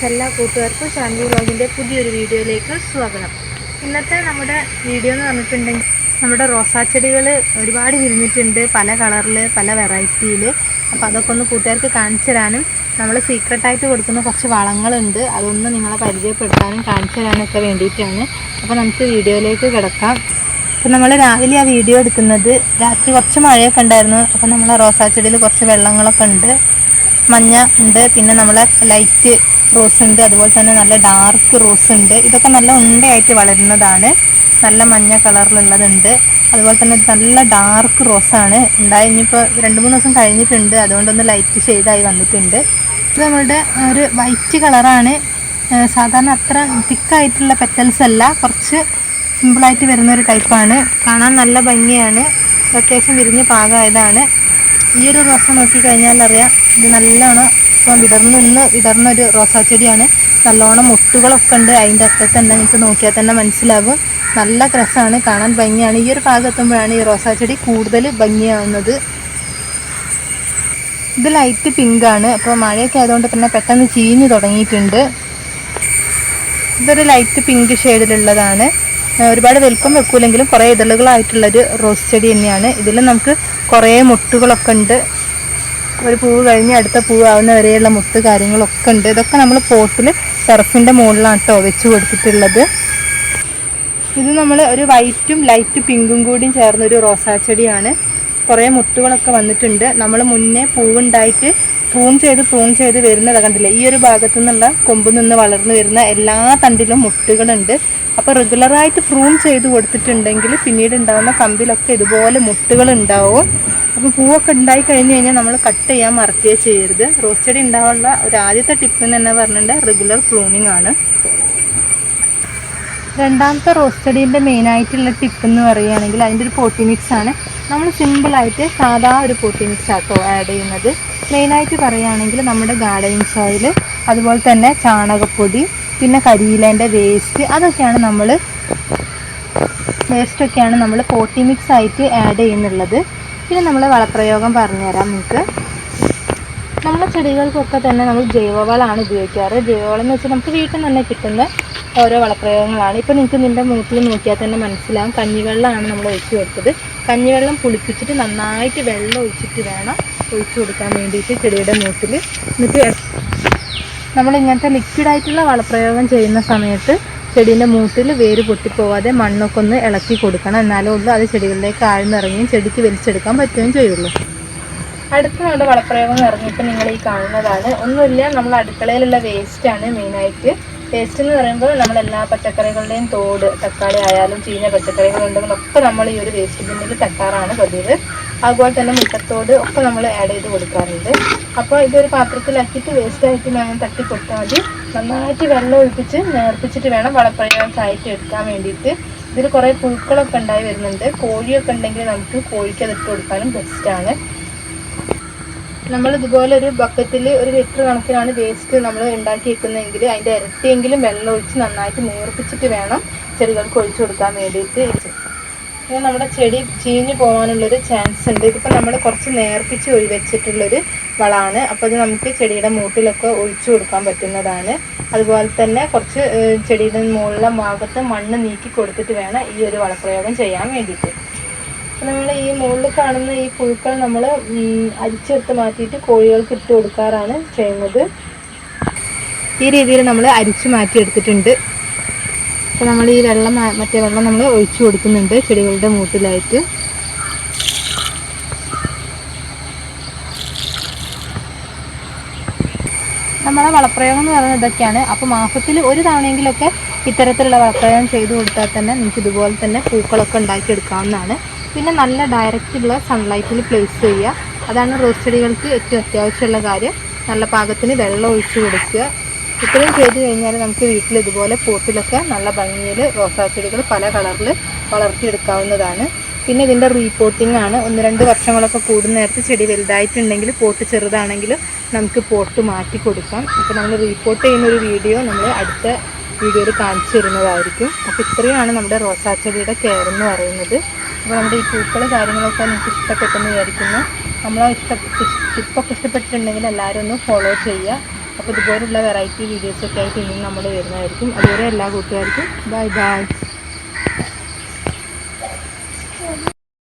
Friends എല്ലാ കൂട്ടുകാർക്കും ഷാൻവി വ്ളോഗിന്റെ പുതിയൊരു വീഡിയോയിലേക്ക് സ്വാഗതം. ഇന്നത്തെ നമ്മുടെ വീഡിയോ എന്ന് പറഞ്ഞിട്ടുണ്ടെങ്കിൽ നമ്മുടെ റോസാച്ചെടികൾ ഒരുപാട് വിരിഞ്ഞിട്ടുണ്ട്. പല കളറിൽ പല വെറൈറ്റിയിൽ അപ്പോൾ അതൊക്കെ ഒന്ന് കൂട്ടുകാർക്ക് കാണിച്ചു തരാനും നമ്മൾ സീക്രട്ടായിട്ട് കൊടുക്കുന്ന കുറച്ച് വളങ്ങളുണ്ട്. അതൊന്ന് നിങ്ങളെ പരിചയപ്പെടുത്താനും കാണിച്ചു തരാനും ഒക്കെ വേണ്ടിയിട്ടാണ്. അപ്പോൾ നമുക്ക് വീഡിയോയിലേക്ക് കിടക്കാം. അപ്പോൾ നമ്മൾ രാവിലെ ആ വീഡിയോ എടുക്കുന്നത് രാത്രി കുറച്ച് മഴയൊക്കെ ഉണ്ടായിരുന്നു. അപ്പോൾ നമ്മളെ റോസാച്ചെടിയിൽ കുറച്ച് വെള്ളങ്ങളൊക്കെ ഉണ്ട്. മഞ്ഞ ഉണ്ട്. പിന്നെ നമ്മളെ ലൈറ്റ് റോസ് ഉണ്ട് അതുപോലെ തന്നെ നല്ല ഡാർക്ക് റോസ് ഉണ്ട്. ഇതൊക്കെ നല്ല ഉണ്ടയായിട്ട് വളരുന്നതാണ്. നല്ല മഞ്ഞ കളറിലുള്ളതുണ്ട്. അതുപോലെ തന്നെ നല്ല ഡാർക്ക് റോസാണ് ഉണ്ടായി ഇനിയിപ്പോൾ രണ്ട് മൂന്ന് ദിവസം കഴിഞ്ഞിട്ടുണ്ട്. അതുകൊണ്ടൊന്ന് ലൈറ്റ് ഷെയ്ഡായി വന്നിട്ടുണ്ട്. ഇത് നമ്മളുടെ ഒരു വൈറ്റ് കളറാണ് സാധാരണ അത്ര തിക്കായിട്ടുള്ള പെറ്റൽസ് അല്ല. കുറച്ച് സിമ്പിളായിട്ട് വരുന്ന ഒരു ടൈപ്പാണ് കാണാൻ നല്ല ഭംഗിയാണ്. അത്യാവശ്യം വിരിഞ്ഞ് പാകമായതാണ്. ഈ ഒരു റോസ നോക്കിക്കഴിഞ്ഞാൽ അറിയാം ഇത് നല്ലോണം ഇപ്പം വിടർന്ന് നിന്ന് വിടർന്നൊരു റോസാ ചെടിയാണ് നല്ലോണം മുട്ടുകളൊക്കെ ഉണ്ട്. അതിന്റെ അറ്റത്ത് തന്നെ നിങ്ങൾക്ക് നോക്കിയാൽ തന്നെ മനസ്സിലാകും. നല്ല രസമാണ്. കാണാൻ ഭംഗിയാണ്. ഈ ഒരു ഭാഗത്തുമ്പോഴാണ് ഈ റോസാ ചെടി കൂടുതൽ ഭംഗിയാവുന്നത്. ഇത് ലൈറ്റ് പിങ്ക് ആണ്. അപ്പോൾ മഴയൊക്കെ ആയതുകൊണ്ട് തന്നെ പെട്ടെന്ന് ചീഞ്ഞ് തുടങ്ങിയിട്ടുണ്ട്. ഇതൊരു ലൈറ്റ് പിങ്ക് ഷെയ്ഡിലുള്ളതാണ് ഒരുപാട് വലുപ്പം വെക്കൂലെങ്കിലും കുറേ ഇതളുകളായിട്ടുള്ളൊരു റോസ് ചെടി തന്നെയാണ്. ഇതിൽ നമുക്ക് കുറേ മുട്ടുകളൊക്കെ ഉണ്ട്. ഒരു പൂവ് കഴിഞ്ഞ് അടുത്ത പൂവ് ആവുന്ന വരെയുള്ള മുത്ത് കാര്യങ്ങളൊക്കെ ഉണ്ട്. ഇതൊക്കെ നമ്മൾ പോട്ടിൽ ടെറസിന്റെ മുകളിലാണ് കേട്ടോ വെച്ച് കൊടുത്തിട്ടുള്ളത്. ഇത് നമ്മൾ ഒരു വൈറ്റും ലൈറ്റ് പിങ്കും കൂടിയും ചേർന്നൊരു റോസാ ചെടിയാണ്. കുറേ മുട്ടുകളൊക്കെ വന്നിട്ടുണ്ട്. നമ്മൾ മുന്നേ പൂവുണ്ടായിട്ട് പ്രൂൺ ചെയ്ത് പ്രൂൺ ചെയ്ത് വരുന്നത് കണ്ടില്ലേ? ഈ ഒരു ഭാഗത്തു നിന്നുള്ള കൊമ്പിൽ നിന്ന് വളർന്നു വരുന്ന എല്ലാ തണ്ടിലും മുട്ടുകളുണ്ട് അപ്പോൾ റെഗുലറായിട്ട് പ്രൂൺ ചെയ്ത് കൊടുത്തിട്ടുണ്ടെങ്കിൽ പിന്നീട് ഉണ്ടാകുന്ന കമ്പിലൊക്കെ ഇതുപോലെ മുട്ടുകൾ ഉണ്ടാവും അപ്പോൾ പൂവൊക്കെ ഉണ്ടായി കഴിഞ്ഞ് കഴിഞ്ഞാൽ നമ്മൾ കട്ട് ചെയ്യാൻ മറക്കുകയോ ചെയ്യരുത്. റോസ് ചെടി ഉണ്ടാവാനുള്ള ഒരു ആദ്യത്തെ ടിപ്പ് എന്ന് തന്നെ പറഞ്ഞിട്ടുണ്ട് റെഗുലർ പ്രൂണിങ് ആണ്. രണ്ടാമത്തെ റോസ് ചെടീന്റെ മെയിനായിട്ടുള്ള ടിപ്പ് എന്ന് പറയുകയാണെങ്കിൽ അതിന്റെ ഒരു പോട്ടി മിക്സ് ആണ്. നമ്മൾ സിമ്പിളായിട്ട് സാധാ ഒരു പോട്ടി മിക്സ് ആട്ടോ ആഡ് ചെയ്യുന്നത്. മെയിനായിട്ട് പറയുകയാണെങ്കിൽ നമ്മുടെ ഗാർഡനിങ് സോയിൽ അതുപോലെ തന്നെ ചാണകപ്പൊടി പിന്നെ കരിയിലേന്റെ വേസ്റ്റ് അതൊക്കെയാണ് നമ്മൾ വേസ്റ്റൊക്കെയാണ് നമ്മൾ പോട്ടി മിക്സ് ആയിട്ട് ആഡ് ചെയ്യുന്നുള്ളത്. പിന്നെ നമ്മൾ വളപ്രയോഗം പറഞ്ഞുതരാം നിങ്ങൾക്ക് നമ്മുടെ ചെടികൾക്കൊക്കെ തന്നെ നമ്മൾ ജൈവവളമാണ് ഉപയോഗിക്കാറ്. ജൈവവളം എന്ന് വെച്ചാൽ നമുക്ക് വീട്ടിൽ നിന്ന് തന്നെ കിട്ടുന്ന ഓരോ വളപ്രയോഗങ്ങളാണ്. ഇപ്പോൾ നിങ്ങൾക്ക് നിന്റെ മൂട്ടിൽ നോക്കിയാൽ തന്നെ മനസ്സിലാവും. കഞ്ഞിവെള്ളമാണ് നമ്മൾ ഒഴിച്ചു കൊടുത്തത്. കഞ്ഞിവെള്ളം പുളിപ്പിച്ചിട്ട് നന്നായിട്ട് വെള്ളം ഒഴിച്ചിട്ട് വേണം ഒഴിച്ചു കൊടുക്കാൻ വേണ്ടിയിട്ട് ചെടിയുടെ മൂട്ടിൽ എന്നിട്ട് നമ്മൾ ഇങ്ങനത്തെ ലിക്വിഡായിട്ടുള്ള വളപ്രയോഗം ചെയ്യുന്ന സമയത്ത് ചെടീന്റെ മൂട്ടിൽ വേര് പൊട്ടിപ്പോവാതെ മണ്ണൊക്കെ ഒന്ന് ഇളക്കി കൊടുക്കണം. എന്നാലേ ഉള്ളൂ അത് ചെടികളിലേക്ക് ആഴ്ന്നിറങ്ങിയും ചെടിക്ക് വലിച്ചെടുക്കാൻ പറ്റുകയും ചെയ്യുള്ളൂ. അടുത്ത നമ്മുടെ വളപ്രയോഗം എന്ന് നിങ്ങൾ ഈ കാണുന്നതാണ്. ഒന്നുമില്ല നമ്മൾ അടുക്കളയിലുള്ള വേസ്റ്റാണ് മെയിനായിട്ട് വേസ്റ്റ് എന്ന് പറയുമ്പോൾ നമ്മൾ എല്ലാ പച്ചക്കറികളുടെയും തോട് തക്കാളി ആയാലും ചീഞ്ഞ പച്ചക്കറികളുണ്ടെങ്കിലും ഒക്കെ നമ്മൾ ഈ ഒരു വേസ്റ്റ് ബിന്നിൽ തട്ടാറാണ് പതിവ്. അതുപോലെ തന്നെ മുട്ടത്തോട് ഒക്കെ നമ്മൾ ആഡ് ചെയ്ത് കൊടുക്കാറുണ്ട്. അപ്പോൾ ഇതൊരു പാത്രത്തിലാക്കിയിട്ട് വേസ്റ്റായിട്ട് ഞാൻ തട്ടി കൊടുത്താൽ മതി. നന്നായിട്ട് വെള്ളം ഒഴിപ്പിച്ച് നേർപ്പിച്ചിട്ട് വേണം വളപ്രയോഗം ആയിട്ട് എടുക്കാൻ വേണ്ടിയിട്ട്. ഇതിൽ കുറേ പുഴുക്കളൊക്കെ ഉണ്ടായി വരുന്നുണ്ട്. കോഴിയൊക്കെ ഉണ്ടെങ്കിൽ നമുക്ക് കോഴിക്ക് അതിട്ട് കൊടുക്കാനും ബെസ്റ്റാണ് നമ്മൾ ഇതുപോലെ ഒരു ബക്കറ്റിൽ ഒരു ലിറ്റർ കണക്കിനാണ് വേസ്റ്റ് നമ്മൾ ഉണ്ടാക്കി വെക്കുന്നതെങ്കിൽ അതിന്റെ ഇരട്ടിയെങ്കിലും വെള്ളം ഒഴിച്ച് നന്നായിട്ട് നേർപ്പിച്ചിട്ട് വേണം ചെടികൾക്ക് ഒഴിച്ചു കൊടുക്കാൻ വേണ്ടിയിട്ട്. ഇത് നമ്മുടെ ചെടി ചീഞ്ഞു പോകാനുള്ളൊരു ചാൻസ് ഉണ്ട്. ഇതിപ്പോൾ നമ്മൾ കുറച്ച് നേർപ്പിച്ച് ഒഴി വെച്ചിട്ടുള്ളൊരു വളമാണ് അപ്പോൾ ഇത് നമുക്ക് ചെടിയുടെ മൂട്ടിലൊക്കെ ഒഴിച്ചു കൊടുക്കാൻ പറ്റുന്നതാണ്. അതുപോലെ തന്നെ കുറച്ച് ചെടിയുടെ മുകളിലെ ഭാഗത്ത് മണ്ണ് നീക്കി കൊടുത്തിട്ട് വേണം ഈ ഒരു വളപ്രയോഗം ചെയ്യാൻ വേണ്ടിയിട്ട്. അപ്പോൾ നമ്മൾ ഈ മുകളിൽ കാണുന്ന ഈ പുഴുക്കൾ നമ്മൾ അരിച്ചെടുത്ത് മാറ്റിയിട്ട് കോഴികൾക്ക് ഇട്ട് കൊടുക്കാറാണ് ചെയ്യുന്നത്. ഈ രീതിയിൽ നമ്മൾ അരിച്ചു മാറ്റി എടുത്തിട്ടുണ്ട് അപ്പോൾ നമ്മൾ ഈ വെള്ളം മറ്റേ വെള്ളം നമ്മൾ ഒഴിച്ചു കൊടുക്കുന്നുണ്ട് ചെടികളുടെ മൂട്ടിലായിട്ട്. നമ്മളെ വളപ്രയോഗം എന്ന് പറയുന്നത് ഇതൊക്കെയാണ്. അപ്പോൾ മാസത്തിൽ ഒരു തവണയെങ്കിലൊക്കെ ഇത്തരത്തിലുള്ള വളപ്രയോഗം ചെയ്തു കൊടുത്താൽ തന്നെ നിങ്ങൾക്ക് ഇതുപോലെ തന്നെ പൂക്കളൊക്കെ ഉണ്ടാക്കിയെടുക്കാവുന്നതാണ്. പിന്നെ നല്ല ഡയറക്റ്റുള്ള സൺലൈറ്റിൽ പ്ലേസ് ചെയ്യുക. അതാണ് റോസ് ചെടികൾക്ക് ഏറ്റവും അത്യാവശ്യമുള്ള കാര്യം. നല്ല പാകത്തിന് വെള്ളം ഒഴിച്ചു കൊടുക്കുക. ഇത്രയും ചെയ്ത് കഴിഞ്ഞാൽ നമുക്ക് വീട്ടിൽ ഇതുപോലെ പോട്ടിലൊക്കെ നല്ല ഭംഗിയിൽ റോസാ ചെടികൾ പല കളറിൽ വളർത്തിയെടുക്കാവുന്നതാണ്. പിന്നെ ഇതിന്റെ റീപോട്ടിംഗ് ആണ്. ഒന്ന് രണ്ട് വർഷങ്ങളൊക്കെ കൂടുന്ന നേരത്ത് ചെടി വലുതായിട്ടുണ്ടെങ്കിൽ പോട്ട് ചെറുതാണെങ്കിൽ നമുക്ക് പോട്ട് മാറ്റി കൊടുക്കാം. അപ്പോൾ നമ്മൾ റീപോട്ട് ചെയ്യുന്ന ഒരു വീഡിയോ നമ്മൾ അടുത്ത വീഡിയോയിൽ കാണിച്ചു തരുന്നതായിരിക്കും. അപ്പോൾ ഇത്രയാണ് നമ്മുടെ റോസാ ചെടിയുടെ കെയർ എന്ന് പറയുന്നത്. അപ്പോൾ നമ്മുടെ ഈ പൂക്കൾ കാര്യങ്ങളൊക്കെ നിങ്ങൾക്ക് ഇഷ്ടപ്പെട്ടെന്ന് വിചാരിക്കുന്നു. നമ്മളെ ഇഷ്ടപ്പെട്ട് ടിപ്പൊക്കെ ഇഷ്ടപ്പെട്ടിട്ടുണ്ടെങ്കിൽ എല്ലാവരും ഒന്ന് ഫോളോ ചെയ്യുക. അപ്പോൾ ഇതുപോലുള്ള വെറൈറ്റി വീഡിയോസൊക്കെ ആയിട്ട് ഇനി നമ്മൾ വരുന്നതായിരിക്കും. അതുവരെ എല്ലാ കൂട്ടുകാർക്കും ബൈ ബൈ